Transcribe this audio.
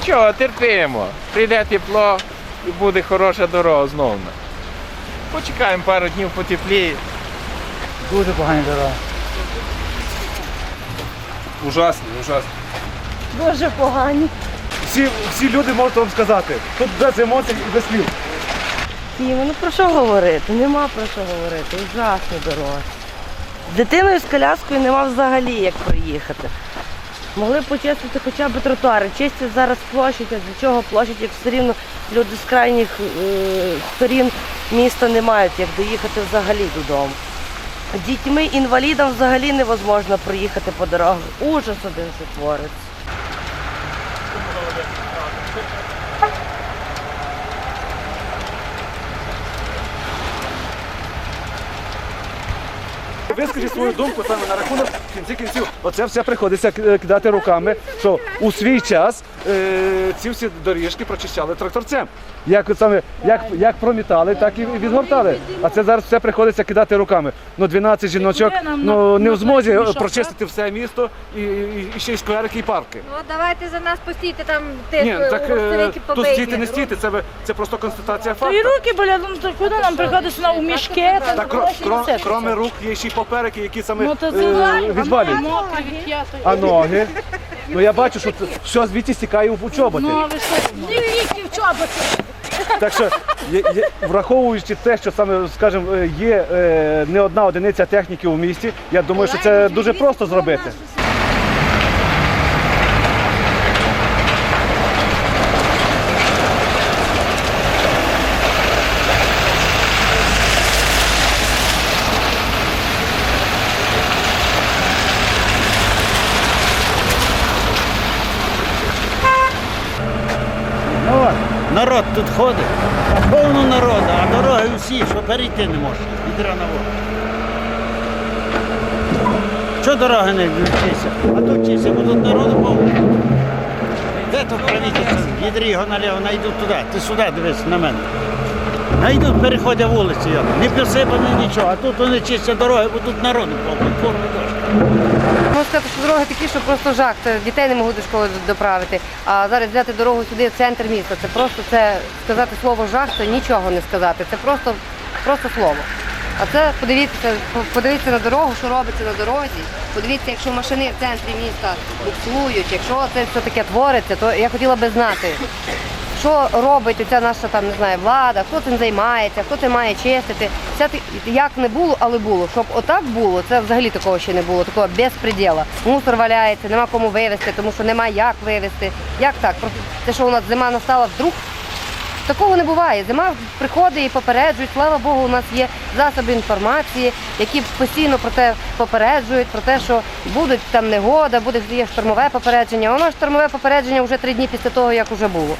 Нічого, терпимо. Прийде тепло і буде хороша дорога знову. Почекаємо пару днів потепліє. Дуже погані дороги. Ужасні, ужасні. Дуже погані. Всі, всі люди можуть вам сказати. Тут без емоцій і без слів. Діма, ну про що говорити? Нема про що говорити. Ужасні дороги. З дитиною з коляскою нема взагалі як проїхати. Могли почистити хоча б тротуари. Чистять зараз площадь, а для чого площадь, як все рівно люди з крайніх е, сторін міста не мають як доїхати взагалі додому. Дітьми, інвалідам взагалі невозможно проїхати по дорогах. Ужас один твориться. Вискажіть свою думку саме на рахунок в кінці кінців. Оце все приходиться кидати руками, що у свій час е, ці всі доріжки прочищали тракторцем. Як саме як, як промітали, так і відгортали. А це зараз все приходиться кидати руками. Ну 12 жіночок ну не в змозі прочистити все місто і, і, і ще й скверики і парки. Ну, давайте за нас постійте там тих Ні, так е, тут побиті. стійте, не стійте, це, ви- це просто констатація І руки болять, ну то куди нам приходиться на у мішки? Так, кро, кро, кроме рук є ще й попереки, які саме Ну то е, відвалюють. А ноги? Ну я бачу, що це- все звідти стікає у чоботи. Ну, а що? Ні в чоботи. Так що, є- є- враховуючи те, що саме, скажімо, е, є е, не одна одиниця техніки у місті, я думаю, що це дуже просто зробити. Народ тут ходить, повно народу, а дороги всі, що перейти не можна. Відра на воду. Що дороги не вчися? А тут вчися, бо тут народу повно. Де тут правительство? Відрі його наліво, найду туди. Ти сюди дивись на мене. Найдуть, переходять вулиці, його. не посипані нічого, а тут вони чистять дороги, бо тут народу повно. Можу сказати, дороги такі, що просто жах. Це дітей не можуть до школи доправити. А зараз взяти дорогу сюди в центр міста. Це просто це сказати слово жах, це нічого не сказати. Це просто, просто слово. А це подивіться, подивіться на дорогу, що робиться на дорозі. Подивіться, якщо машини в центрі міста буксують, якщо це все таке твориться, то я хотіла би знати, що робить ця наша там не знаю, влада, хто цим займається, хто це має чистити. Це як не було, але було. Щоб отак було, це взагалі такого ще не було, такого безпреділа. Мусор валяється, нема кому вивезти, тому що нема як вивезти. Як так? Просто Те, що у нас зима настала вдруг. Такого не буває. Зима приходить і попереджують. Слава Богу, у нас є засоби інформації, які постійно про те попереджують, про те, що будуть там негода, буде є штормове попередження. Воно штормове попередження вже три дні після того, як вже було.